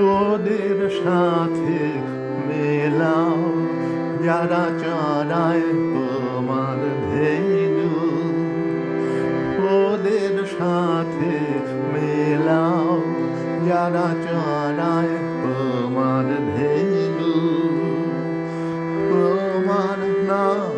ওদের সাথে মেলাও। যারা চড়ায় তোমার ভেনু, ওদের সাথে মেলাও। যারা চড়ায় তোমার ভেনু, তোমার নাম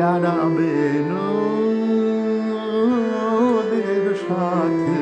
প্যারা বেনো সাথে।